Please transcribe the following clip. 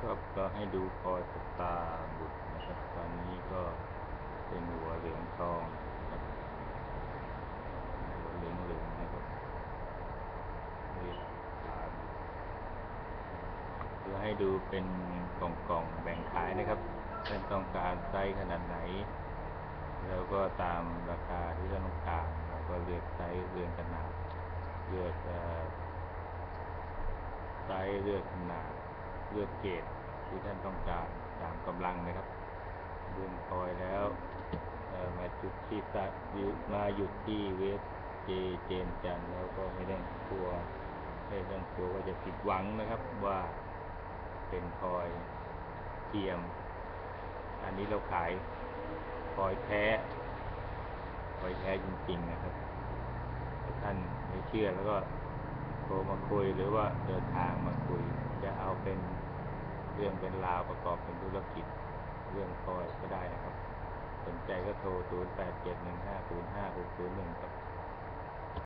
ครับก็ให้ดูพลอยสตาบุตรนะครับ ตอนนี้ก็เป็นหัวเหลืองทองนะครับหัวเหลืองเหลืองนะครับเรียกตาเพื่อให้ดูเป็นกล่องกล่องๆแบ่งขายนะครับท่านต้องการไซส์ขนาดไหน แล้วก็ตามราคาที่ท่านต้องการแล้วก็เลือกไซส์เลือกขนาด เลือกเอ่อไซส์เลือกขนาด เลือกเกรดที่ท่านต้องการตามกำลังนะครับเรื่องคอยแล้วมาจุดที่ตะมาหยุดที่เวสเจเจนจันแล้วก็ไม่ต้องกลัวไม่ต้องกลัวว่าจะผิดหวังนะครับว่าเป็นคอยเทียม อันนี้เราขายคอยแท้คอยแท้จริง ๆ นะครับถ้าท่านไม่เชื่อแล้วก็โทรมาคุยหรือว่าเดินทางมาคุย เรื่องเป็นราวประกอบเป็นธุรกิจ เรื่องคอยก็ได้นะครับ สนใจก็โทร 0 8 7 1 5 0 5 6